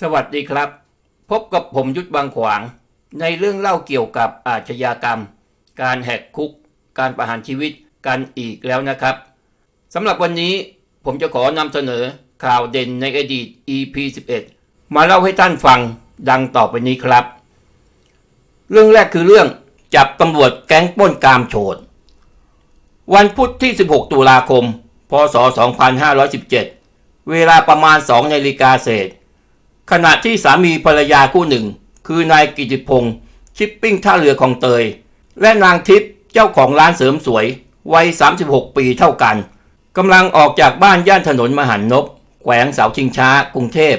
สวัสดีครับ พบกับผมยุทธบางขวาง ในเรื่องเล่าเกี่ยวกับอาชญากรรม การแหกคุก การประหารชีวิตกันอีกแล้วนะครับสำหรับวันนี้ผมจะขอนำเสนอข่าวเด่นในอดีต EP 11 มาเล่าให้ท่านฟังดังต่อไปนี้ครับ เรื่องแรกคือเรื่องจับตำรวจแก๊งป้นกามโฉดวันพุธที่ 16 ตุลาคม พศ 2517 เวลาประมาณ 2นาฬิกาเศษ ขณะที่สามีภรรยาคู่หนึ่ง คือนายกิติพงศ์ชิปปิ้งท่าเรือของเตย และนางทิพย์เจ้าของร้านเสริมสวย วัย 36 ปีเท่ากันกำลังออกจากบ้านย่านถนนมหันนบแขวงเสาชิงช้ากรุงเทพ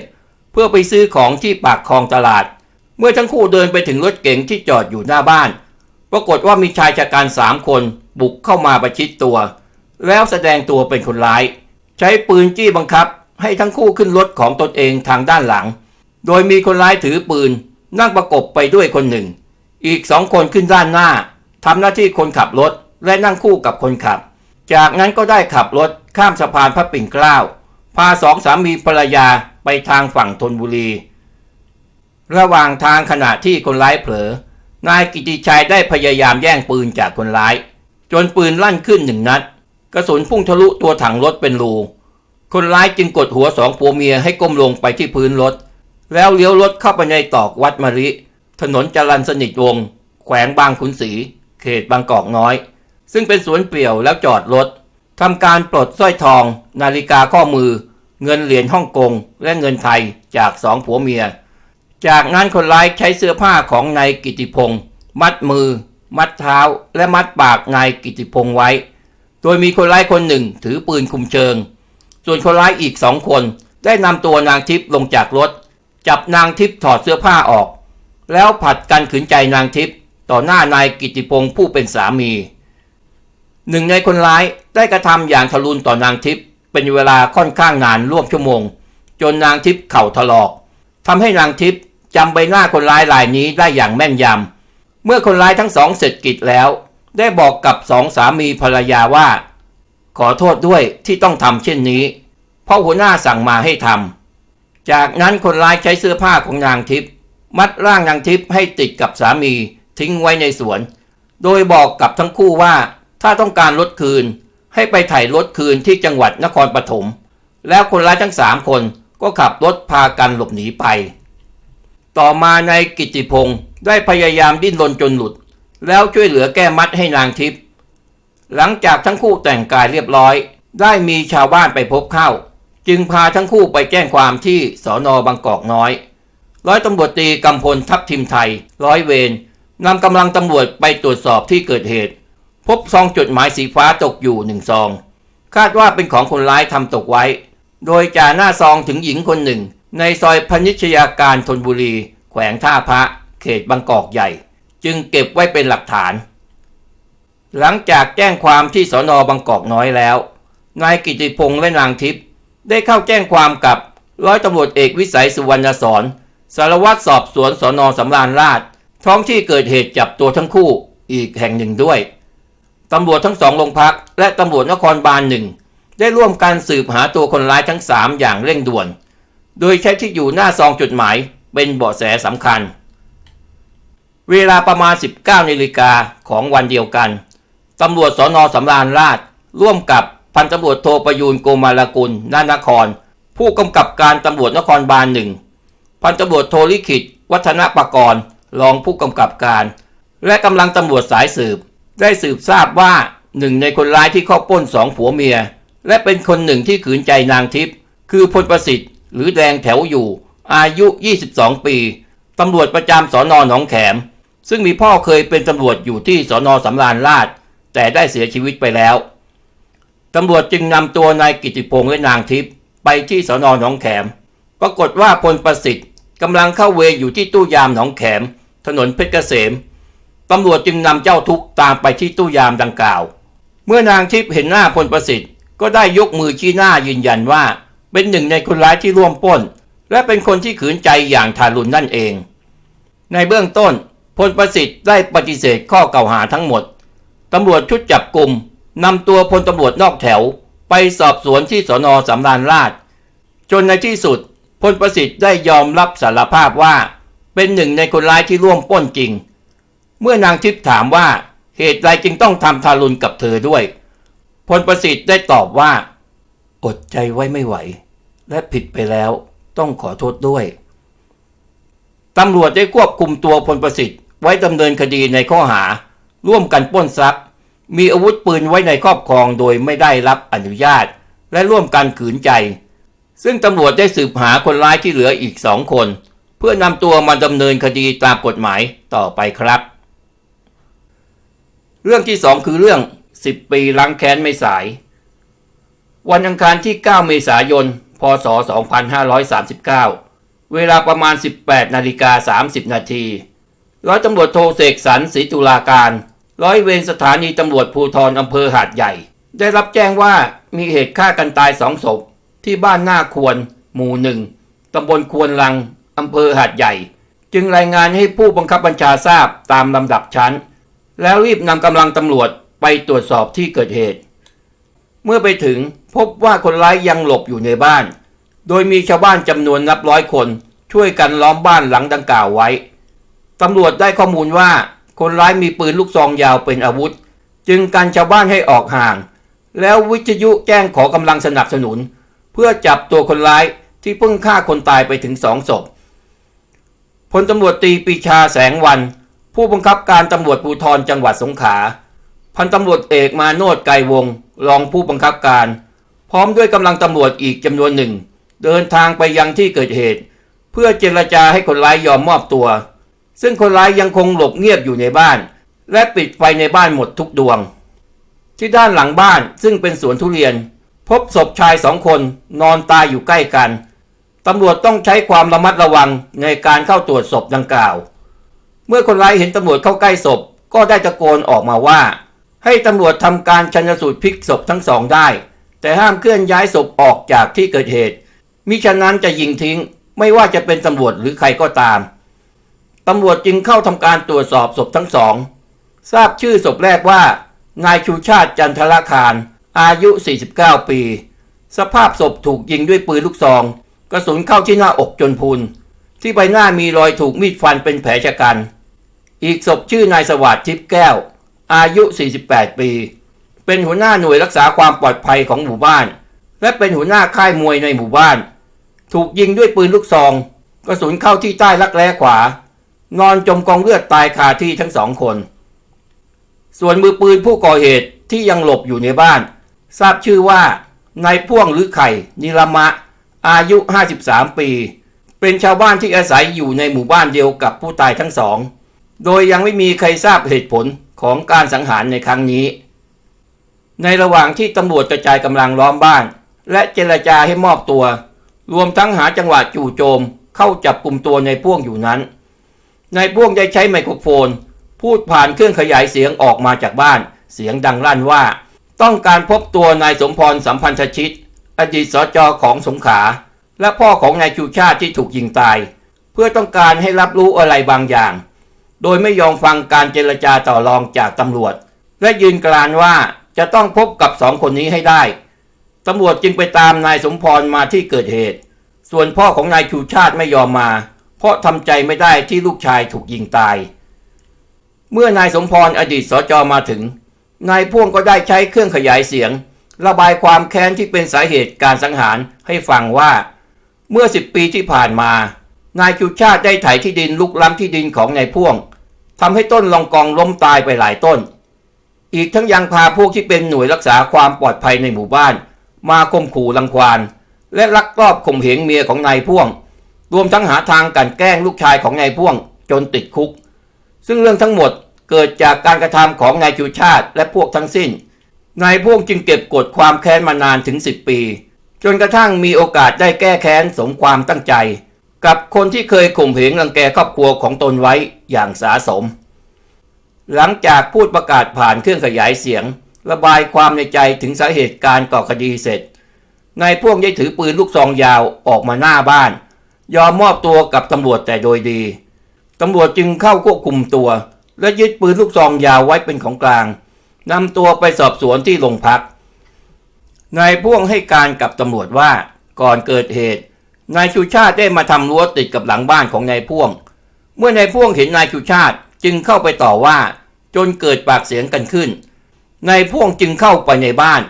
เพื่อไปซื้อของที่ปากคลองตลาด เมื่อทั้งคู่เดินไปถึงรถเก๋งที่จอดอยู่หน้าบ้าน ปรากฏว่ามีชายชะกันสามคนบุกเข้ามาประชิดตัว แล้วแสดงตัวเป็นคนร้าย ใช้ปืนจี้บังคับ ให้ทั้งคู่ขึ้นรถของตนเองทางด้านหลัง โดยมีคนร้ายถือปืน นั่งประกบไปด้วยคนหนึ่ง อีกสองคนขึ้นด้านหน้าทำหน้าที่คนขับรถและนั่งคู่กับคนขับ จากนั้นก็ได้ขับรถข้ามสะพานพระปิ่นเกล้า พาสองสามีภรรยาไปทางฝั่งธนบุรี ระหว่างทางขณะที่คนร้ายเผลอ นายกิติชัยได้พยายามแย่งปืนจากคนร้าย จนปืนลั่นขึ้นหนึ่งนัด กระสุนพุ่งทะลุตัวถังรถเป็นรู คนร้ายจึงกดหัวสองผัวเมียให้ก้มลงไปที่พื้นรถ แล้วเลี้ยวรถเข้าไปในตอกวัดมะริ ถนนจรันสนิทวง แขวงบางขุนศรี เขตบางกอกน้อย ซึ่งเป็นสวนเปลี่ยวแล้วจอดรถทำการปลดสร้อยทอง นาฬิกาข้อมือ เงินเหรียญฮ่องกง และเงินไทยจากสองผัวเมีย จากนั้นคนร้ายใช้เสื้อผ้าของนายกิติพงศ์มัดมือ มัดเท้า และมัดปากนายกิติพงศ์ไว้ โดยมีคนร้ายคนหนึ่งถือปืนคุมเชิง ส่วนคนร้ายอีกสองคน ได้นำตัวนางทิพย์ลงจากรถ จับนางทิพย์ถอดเสื้อผ้าออก แล้วผัดกันขืนใจนางทิพย์ต่อหน้านายกิติพงศ์ผู้เป็นสามี หนึ่งในคนร้ายได้กระทำอย่างทะลุนต่อนางทิพย์เป็นเวลาค่อนข้างนานร่วมชั่วโมง จนนางทิพย์เข่าถลอกทำให้นางทิพย์จำใบหน้าคนร้ายรายนี้ได้อย่างแม่นยำเมื่อคนร้ายทั้งสองเสร็จกิจแล้ว ได้บอกกับสองสามีภรรยาว่า ขอโทษด้วยที่ต้องทำเช่นนี้ เพราะหัวหน้าสั่งมาให้ทำจากนั้นคนร้ายใช้เสื้อผ้าของนางทิพย์มัดร่างนางทิพย์ให้ติดกับสามีทิ้งไว้ในสวน โดยบอกกับทั้งคู่ว่า ถ้าต้องการรถคืน ให้ไปถ่ายรถคืนที่จังหวัดนครปฐมแล้วคนร้ายทั้งสามคนก็ขับรถพากันหลบหนีไป ต่อมาในายกิตติพงศ์ได้พยายามดิ้นรนจนหลุด แล้วช่วยเหลือแก้มัดให้นางทิพย์ หลังจากทั้งคู่แต่งกายเรียบร้อย ได้มีชาวบ้านไปพบเข้า จึงพาทั้งคู่ไปแจ้งความที่สอนอบางกอกน้อย ร้อยตำรวจตรีกำพลทัพทิมไทย ร้อยเวรนำกำลังตำรวจไปตรวจสอบที่เกิดเหตุ พบซองจดหมายสีฟ้าตกอยู่หนึ่งซอง คาดว่าเป็นของคนร้ายทำตกไว้ โดยจ่าหน้าซองถึงหญิงคนหนึ่ง ในซอยพนิชยาการธนบุรี แขวงท่าพระ เขตบางกอกใหญ่ จึงเก็บไว้เป็นหลักฐาน หลังจากแจ้งความที่สอนอบางกอกน้อยแล้ว นายกิติพงษ์และนางทิพย์ได้เข้าแจ้งความกับร้อยตำรวจเอกวิสัยสุวรรณสอนสารวัตรสอบสวนสอนอสำราญราชท้องที่เกิดเหตุจับตัวทั้งคู่อีกแห่งหนึ่งด้วยตำรวจทั้งสองโรงพัก และตำรวจนครบาลหนึ่งได้ร่วมกันสืบหาตัวคนร้ายทั้งสามอย่างเร่งด่วน โดยใช้ที่อยู่หน้าซองจดหมายเป็นเบาะแสสำคัญ เวลาประมาณ 19นาฬิกาของวันเดียวกัน ตำรวจสอนอสำราญราช ร่วมกับพันตำรวจโทประยูนโกมาลกุลนานคร ผู้กำกับการตำรวจนครบาลหนึ่งพันตำรวจโทลิขิต วัฒนปกรณ์รองผู้กำกับการ และกำลังตำรวจสายสืบ ได้สืบทราบว่าหนึ่งในคนร้ายที่เข้าป้นสองผัวเมีย และเป็นคนหนึ่งที่ขืนใจนางทิพย์คือพลประสิทธิ์ หรือแดงแถวอยู่ อายุ 22 ปีตำรวจประจำสอนอหนองแขม ซึ่งมีพ่อเคยเป็นตำรวจอยู่ที่สอนอสำราญราช แต่ได้เสียชีวิตไปแล้วตำรวจจึงนำตัวนายกิติพงษ์และนางทิพย์ไปที่สอนอหนองแขม ปรากฏว่าพลประสิทธิ์กำลังเข้าเวรอยู่ที่ตู้ยามหนองแขม ถนนเพชรเกษมตำรวจจึงนำเจ้าทุกตามไปที่ตู้ยามดังกล่าว เมื่อนางทิพย์เห็นหน้าพลประสิทธิ์ก็ได้ยกมือชี้หน้ายืนยันว่า เป็นหนึ่งในคนร้ายที่ร่วมปล้น และเป็นคนที่ขืนใจอย่างทารุณนั่นเอง ในเบื้องต้นพลประสิทธิ์ได้ปฏิเสธข้อกล่าวหาทั้งหมด ตำรวจชุดจับกลุ่มนำตัวพลตำรวจนอกแถว ไปสอบสวนที่สนสำราญราช จนในที่สุดพลประสิทธิ์ได้ยอมรับสารภาพว่า เป็นหนึ่งในคนร้ายที่ร่วมป้นจริง เมื่อนางทิพย์ถามว่าเหตุใดจึงต้องทำทารุณกับเธอด้วย พลประสิทธิ์ได้ตอบว่า อดใจไว้ไม่ไหว และผิดไปแล้วต้องขอโทษด้วยตำรวจได้ควบคุมตัวพลประสิทธิ์ไว้ดำเนินคดีในข้อหา ร่วมกันปล้นทรัพย์ มีอาวุธปืนไว้ในครอบครองโดยไม่ได้รับอนุญาต และร่วมกันขืนใจ ซึ่งตำรวจได้สืบหาคนร้ายที่เหลืออีกสองคน เพื่อนำตัวมาดำเนินคดีตามกฎหมายต่อไปครับ เรื่องที่สองคือเรื่อง 10 ปีล้างแค้นไม่สาย วันอังคารที่ 9 เมษายน พศ 2539 เวลาประมาณ 18นาฬิกา30นาทีร้อยตำรวจโทเสกสรรศรีตุลาการ ร้อยเวรสถานีตำรวจภูธรอำเภอหาดใหญ่ ได้รับแจ้งว่ามีเหตุฆ่ากันตายสองศพที่บ้านหน้าควร หมู่หนึ่งตำบลควรลังอำเภอหาดใหญ่ จึงรายงานให้ผู้บังคับบัญชาทราบตามลำดับชั้น แล้วรีบนำกำลังตำรวจไปตรวจสอบที่เกิดเหตุ เมื่อไปถึงพบว่าคนร้ายยังหลบอยู่ในบ้าน โดยมีชาวบ้านจำนวนนับร้อยคน ช่วยกันล้อมบ้านหลังดังกล่าวไว้ตำรวจได้ข้อมูลว่า คนร้ายมีปืนลูกซองยาวเป็นอาวุธ จึงกันชาวบ้านให้ออกห่าง แล้ววิทยุแจ้งขอกำลังสนับสนุน เพื่อจับตัวคนร้ายที่เพิ่งฆ่าคนตายไปถึงสองศพพลตำรวจตีปีชาแสงวัน ผู้บังคับการตำรวจภูธรจังหวัดสงขลาพันตำรวจเอกมาโนดไกรวง รองผู้บังคับการ พร้อมด้วยกำลังตำรวจอีกจำนวนหนึ่ง เดินทางไปยังที่เกิดเหตุ เพื่อเจรจาให้คนร้ายยอมมอบตัว ซึ่งคนร้ายยังคงหลบเงียบอยู่ในบ้าน และปิดไฟในบ้านหมดทุกดวง ที่ด้านหลังบ้านซึ่งเป็นสวนทุเรียน พบศพชายสองคนนอนตายอยู่ใกล้กันตำรวจต้องใช้ความระมัดระวังในการเข้าตรวจศพดังกล่าว เมื่อคนร้ายเห็นตำรวจเข้าใกล้ศพ ก็ได้ตะโกนออกมาว่า ให้ตำรวจทำการชันสูตรพลิกศพทั้งสองได้ แต่ห้ามเคลื่อนย้ายศพออกจากที่เกิดเหตุมิฉะนั้นจะยิงทิ้งไม่ว่าจะเป็นตำรวจหรือใครก็ตาม ตำรวจจึงเข้าทำการตรวจสอบศพทั้งสอง ทราบชื่อศพแรกว่า นายชูชาติจันทรคาร อายุ 49 ปี สภาพศพถูกยิงด้วยปืนลูกซอง กระสุนเข้าที่หน้าอกจนพุน ที่ใบหน้ามีรอยถูกมีดฟันเป็นแผลชะกัน อีกศพชื่อนายสวัสดิ์ทิพย์แก้ว อายุ 48 ปี เป็นหัวหน้าหน่วยรักษาความปลอดภัยของหมู่บ้าน และเป็นหัวหน้าค่ายมวยในหมู่บ้าน ถูกยิงด้วยปืนลูกซอง กระสุนเข้าที่ใต้รักแร้ขวา นอนจมกองเลือดตายคาที่ทั้งสองคน ส่วนมือปืนผู้ก่อเหตุที่ยังหลบอยู่ในบ้าน ทราบชื่อว่านายพ่วงหรือไข่ นิรมะ อายุ 53 ปี เป็นชาวบ้านที่อาศัยอยู่ในหมู่บ้านเดียวกับผู้ตายทั้งสอง โดยยังไม่มีใครทราบเหตุผลของการสังหารในครั้งนี้ ในระหว่างที่ตำรวจกระจายกำลังล้อมบ้าน และเจรจาให้มอบตัว รวมทั้งหาจังหวะจู่โจมเข้าจับกลุ่มตัวในพ่วงอยู่นั้น นายพ่วงได้ใช้ไมโครโฟน พูดผ่านเครื่องขยายเสียงออกมาจากบ้าน เสียงดังลั่นว่า ต้องการพบตัวนายสมพรสัมพันธชิต อดีตสจของสงขา และพ่อของนายชูชาติที่ถูกยิงตาย เพื่อต้องการให้รับรู้อะไรบางอย่าง โดยไม่ยอมฟังการเจรจาต่อรองจากตำรวจ และยืนกรานว่าจะต้องพบกับสองคนนี้ให้ได้ตำรวจจึงไปตามนายสมพรมาที่เกิดเหตุ ส่วนพ่อของนายชูชาติไม่ยอมมา เพราะทำใจไม่ได้ที่ลูกชายถูกยิงตาย เมื่อนายสมพรอดีตสจมาถึง นายพ่วงก็ได้ใช้เครื่องขยายเสียง ระบายความแค้นที่เป็นสาเหตุการสังหารให้ฟังว่า เมื่อสิบปีที่ผ่านมา นายชูชาติได้ไถที่ดินลุกล้ำที่ดินของนายพ่วงทำให้ต้นลองกองล้มตายไปหลายต้น อีกทั้งยังพาพวกที่เป็นหน่วยรักษาความปลอดภัยในหมู่บ้าน มาข่มขู่รังควานและลักลอบข่มเหงเมียของนายพ่วง รวมทั้งหาทางกลันแกล้งลูกชายของนายพ่วงจนติดคุก ซึ่งเรื่องทั้งหมดเกิดจากการกระทำของนายชูชาติและพวกทั้งสิ้น นายพ่วงจึงเก็บกดความแค้นมานานถึง 10 ปี จนกระทั่งมีโอกาสได้แก้แค้นสมความตั้งใจ กับคนที่เคยข่มเหงรังแกครอบครัวของตนไว้อย่างสาสม หลังจากพูดประกาศผ่านเครื่องขยายเสียง ระบายความในใจถึงสาเหตุการก่อคดีเสร็จนายพ่วงได้ถือปืนลูกซองยาวออกมาหน้าบ้าน ยอมมอบตัวกับตำรวจแต่โดยดี ตำรวจจึงเข้าควบคุมตัว และยึดปืนลูกซองยาวไว้เป็นของกลางนำตัวไปสอบสวนที่โรงพักนายพ่วงให้การกับตำรวจว่าก่อนเกิดเหตุนายชูชาติได้มาทำรั้วติดกับหลังบ้านของนายพ่วง เมื่อนายพ่วงเห็นนายชูชาติจึงเข้าไปต่อว่าจนเกิดปากเสียงกันขึ้นนายพ่วงจึงเข้าไปในบ้าน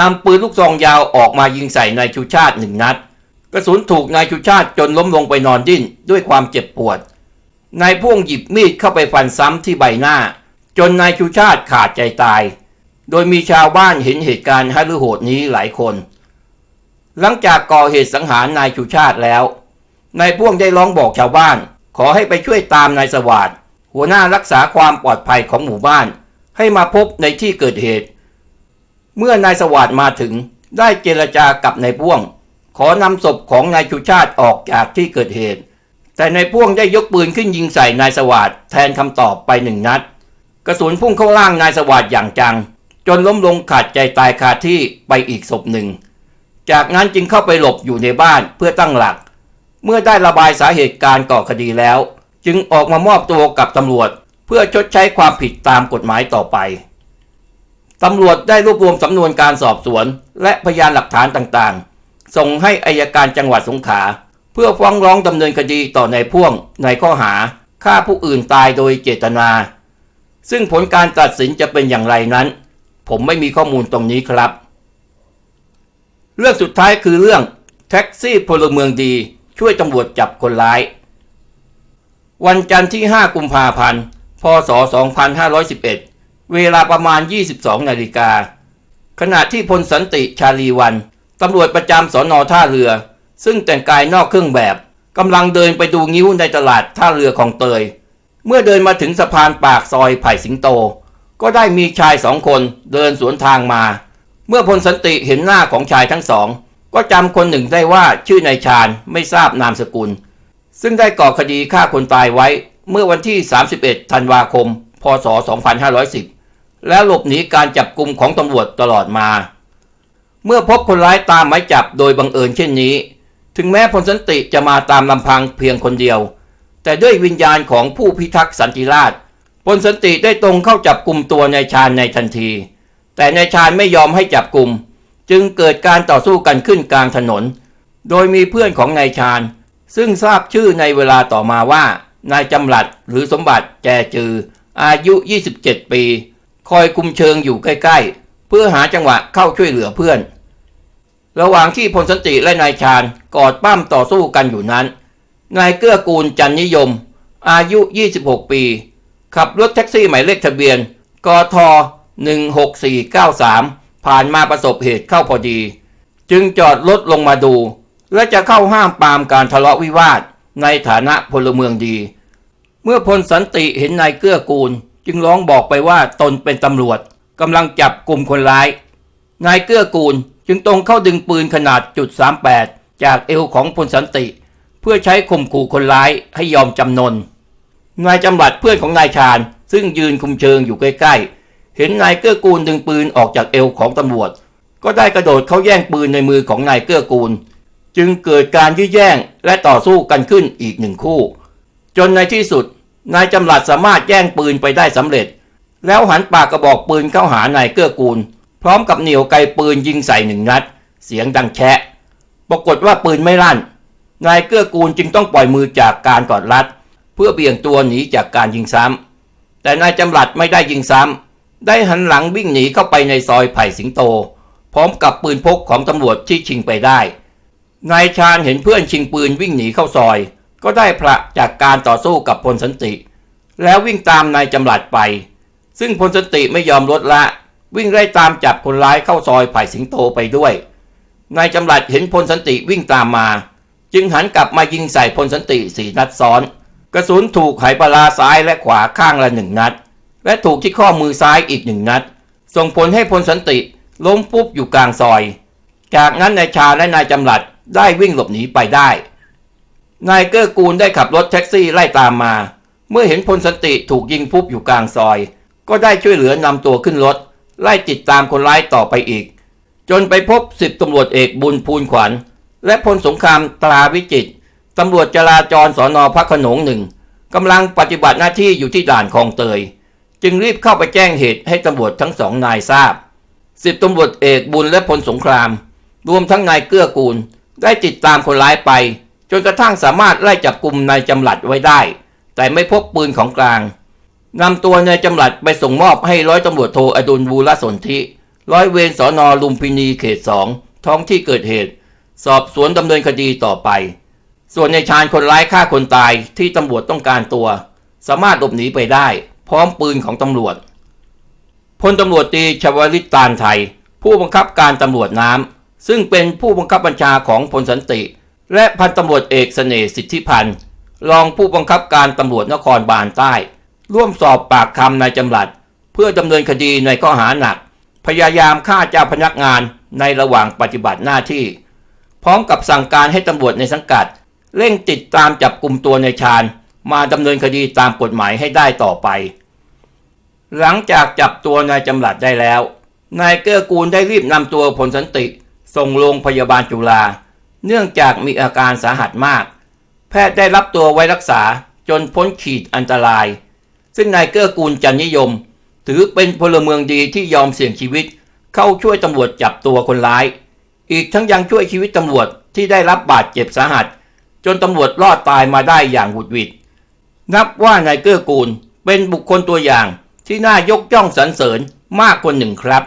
นำปืนลูกซองยาวออกมายิงใส่นายชูชาติหนึ่งนัด กระสุนถูกนายชูชาติจนล้มลงไปนอนดิ้นด้วยความเจ็บปวด นายพ่วงหยิบมีดเข้าไปฟันซ้ำที่ใบหน้า จนนายชูชาติขาดใจตาย โดยมีชาวบ้านเห็นเหตุการณ์ฮาลือโหดนี้หลายคน หลังจากก่อเหตุสังหารนายชูชาติแล้ว นายพ่วงได้ร้องบอกชาวบ้าน ขอให้ไปช่วยตามนายสวัสดหัวหน้ารักษาความปลอดภัยของหมู่บ้าน ให้มาพบในที่เกิดเหตุ เมื่อนายสวัสดมาถึงได้เจรจากับนายพ่วง ขอนำศพของนายชูชาติออกจากที่เกิดเหตุ แต่นายพ่วงได้ยกปืนขึ้นยิงใส่นายสวัสดแทนคำตอบไปหนึ่งนัด กระสุนพุ่งเข้าล่างนายสวัสดอย่างจัง จนล้มลงขาดใจตายคาที่ไปอีกศพหนึ่ง จากนั้นจึงเข้าไปหลบอยู่ในบ้านเพื่อตั้งหลัก เมื่อได้ระบายสาเหตุการก่อคดีแล้ว จึงออกมามอบตัวกับตำรวจ เพื่อชดใช้ความผิดตามกฎหมายต่อไปตำรวจได้รวบรวมสำนวนการสอบสวน และพยานหลักฐานต่างๆ ส่งให้อายการจังหวัดสงขลาเพื่อฟ้องร้องดำเนินคดีต่อนายพ่วงในข้อหาฆ่าผู้อื่นตายโดยเจตนา ซึ่งผลการตัดสินจะเป็นอย่างไรนั้น ผมไม่มีข้อมูลตรงนี้ครับ เรื่องสุดท้ายคือเรื่องแท็กซี่พลเมืองดีช่วยตำรวจจับคนร้าย วันจันทร์ที่ 5 กุมภาพันธ์ พศ 2511 เวลาประมาณ 22 นาฬิกาขณะที่พลสันติชาลีวัน ตำรวจประจำสอนอท่าเรือ ซึ่งแต่งกายนอกเครื่องแบบกำลังเดินไปดูงิ้วในตลาดท่าเรือของเตย เมื่อเดินมาถึงสะพานปากซอยไผ่สิงโต ก็ได้มีชายสองคนเดินสวนทางมา เมื่อพลสันติเห็นหน้าของชายทั้งสอง ก็จำคนหนึ่งได้ว่าชื่อนายชาญไม่ทราบนามสกุล ซึ่งได้ก่อคดีฆ่าคนตายไว้เมื่อวันที่ 31 ธันวาคม พศ 2510 และหลบหนีการจับกลุ่มของตำรวจตลอดมา เมื่อพบคนร้ายตามหมายจับโดยบังเอิญเช่นนี้ ถึงแม้พลสันติจะมาตามลำพังเพียงคนเดียว แต่ด้วยวิญญาณของผู้พิทักษ์สันติราษฎร์พลสันติได้ตรงเข้าจับกลุ่มตัวนายชาญในทันที แต่นายชาญไม่ยอมให้จับกลุ่ม จึงเกิดการต่อสู้กันขึ้นกลางถนน โดยมีเพื่อนของนายชาญ ซึ่งทราบชื่อในเวลาต่อมาว่านายจำหลัดหรือสมบัติแจจือ อายุ 27 ปี คอยคุมเชิงอยู่ใกล้ๆ พื่อหาจังหวะเข้าช่วยเหลือเพื่อน ระหว่างที่พลสันติและนายชาญกอดปั้มต่อสู้กันอยู่นั้น นายเกื้อกูลจันนิยม อายุ 26 ปี ขับรถแท็กซี่หมายเลขทะเบียนกท16493 ผ่านมาประสบเหตุเข้าพอดี จึงจอดรถลงมาดู และจะเข้าห้ามปามการทะเลาะวิวาทในฐานะพลเมืองดี เมื่อพลสันติเห็นนายเกื้อกูล จึงร้องบอกไปว่าตนเป็นตำรวจ กำลังจับกลุ่มคนร้าย นายเกื้อกูลจึงตรงเข้าดึงปืนขนาดจุด38 จากเอวของพลสันติ เพื่อใช้ข่มขู่คนร้ายให้ยอมจำนน นายจำหลัดเพื่อนของนายชาญ ซึ่งยืนคุมเชิงอยู่ใกล้ๆ เห็นนายเกื้อกูลดึงปืนออกจากเอวของตำรวจ ก็ได้กระโดดเข้าแย่งปืนในมือของนายเกื้อกูล จึงเกิดการยื้อแย่งและต่อสู้กันขึ้นอีกหนึ่งคู่ จนในที่สุดนายจำหลัดสามารถแย่งปืนไปได้สำเร็จ แล้วหันปากกระบอกปืนเข้าหานายเกื้อกูล พร้อมกับเหนี่ยวไกปืนยิงใส่หนึ่งนัด เสียงดังแชะ ปรากฏว่าปืนไม่ลั่น นายเกื้อกูลจึงต้องปล่อยมือจากการกอดรัด เพื่อเบี่ยงตัวหนีจากการยิงซ้ำ แต่นายจำหลัดไม่ได้ยิงซ้ำ ได้หันหลังวิ่งหนีเข้าไปในซอยไผ่สิงโต พร้อมกับปืนพกของตำรวจที่ชิงไปได้ นายชาญเห็นเพื่อนชิงปืนวิ่งหนีเข้าซอย ก็ได้พระจากการต่อสู้กับพลสันติ แล้ววิ่งตามนายจำหลัดไป ซึ่งพลสันติไม่ยอมลดละ วิ่งไล่ตามจับคนร้ายเข้าซอยไผ่สิงโตไปด้วย นายจำหลัดเห็นพลสันติวิ่งตามมา จึงหันกลับมายิงใส่พลสันติสี่นัดซ้อน กระสุนถูกไหปลาซ้ายและขวาข้างละหนึ่งนัด และถูกที่ข้อมือซ้ายอีกหนึ่งนัด ส่งผลให้พลสันติล้มปุ๊บอยู่กลางซอย จากนั้นนายชาและนายจำหลัดได้วิ่งหลบหนีไปได้ นายเกื้อกูลได้ขับรถแท็กซี่ไล่ตามมา เมื่อเห็นพลสันติถูกยิงพุบอยู่กลางซอย ก็ได้ช่วยเหลือนำตัวขึ้นรถ ไล่ติดตามคนร้ายต่อไปอีก จนไปพบสิบตำรวจเอกบุญพูนขวัญ และพลสงครามตราวิจิตตำรวจจราจรสอนอพระขนงหนึ่งกำลังปฏิบัติหน้าที่อยู่ที่ด่านคลองเตย จึงรีบเข้าไปแจ้งเหตุให้ตำรวจทั้งสองนายทราบสิบตำรวจเอกบุญและพลสงคราม รวมทั้งนายเกื้อกูล ได้ติดตามคนร้ายไป จนกระทั่งสามารถไล่จับกลุ่มนายจำหลัดไว้ได้ แต่ไม่พบปืนของกลาง นำตัวนายจำหลัดไปส่งมอบให้ร้อยตำรวจโทอดุลบูรสนธิร้อยเวรสอนอลุมพินีเขตสองท้องที่เกิดเหตุ สอบสวนดำเนินคดีต่อไป ส่วนในชาญคนร้ายฆ่าคนตายที่ตำรวจต้องการตัว สามารถหลบหนีไปได้ พร้อมปืนของตำรวจพลตำรวจตรีชวลิตตานไทย ผู้บังคับการตำรวจน้ำซึ่งเป็นผู้บังคับบัญชาของพลสันติ และพันตำรวจเอกเสน่ห์สิทธิพันธ์รองผู้บังคับการตำรวจนครบาลใต้ ร่วมสอบปากคำนายจำหลัด เพื่อดำเนินคดีในข้อหาหนัก พยายามฆ่าเจ้าพนักงานในระหว่างปฏิบัติหน้าที่ พร้อมกับสั่งการให้ตำรวจในสังกัด เร่งติดตามจับกลุ่มตัวในชาญ มาดำเนินคดีตามกฎหมายให้ได้ต่อไป หลังจากจับตัวนายจำหลัดได้แล้ว นายเกื้อกูลได้รีบนำตัวผลสันติ ส่งโรงพยาบาลจุฬาเนื่องจากมีอาการสาหัสมาก แพทย์ได้รับตัวไว้รักษาจนพ้นขีดอันตราย ซึ่งนายเกื้อกูลจันนิยม ถือเป็นพลเมืองดีที่ยอมเสี่ยงชีวิต เข้าช่วยตำรวจจับตัวคนร้าย อีกทั้งยังช่วยชีวิตตำรวจที่ได้รับบาดเจ็บสาหัส จนตำรวจรอดตายมาได้อย่างหวุดหวิด นับว่านายเกื้อกูลเป็นบุคคลตัวอย่างที่น่ายกย่องสรรเสริญมากคนหนึ่งครับ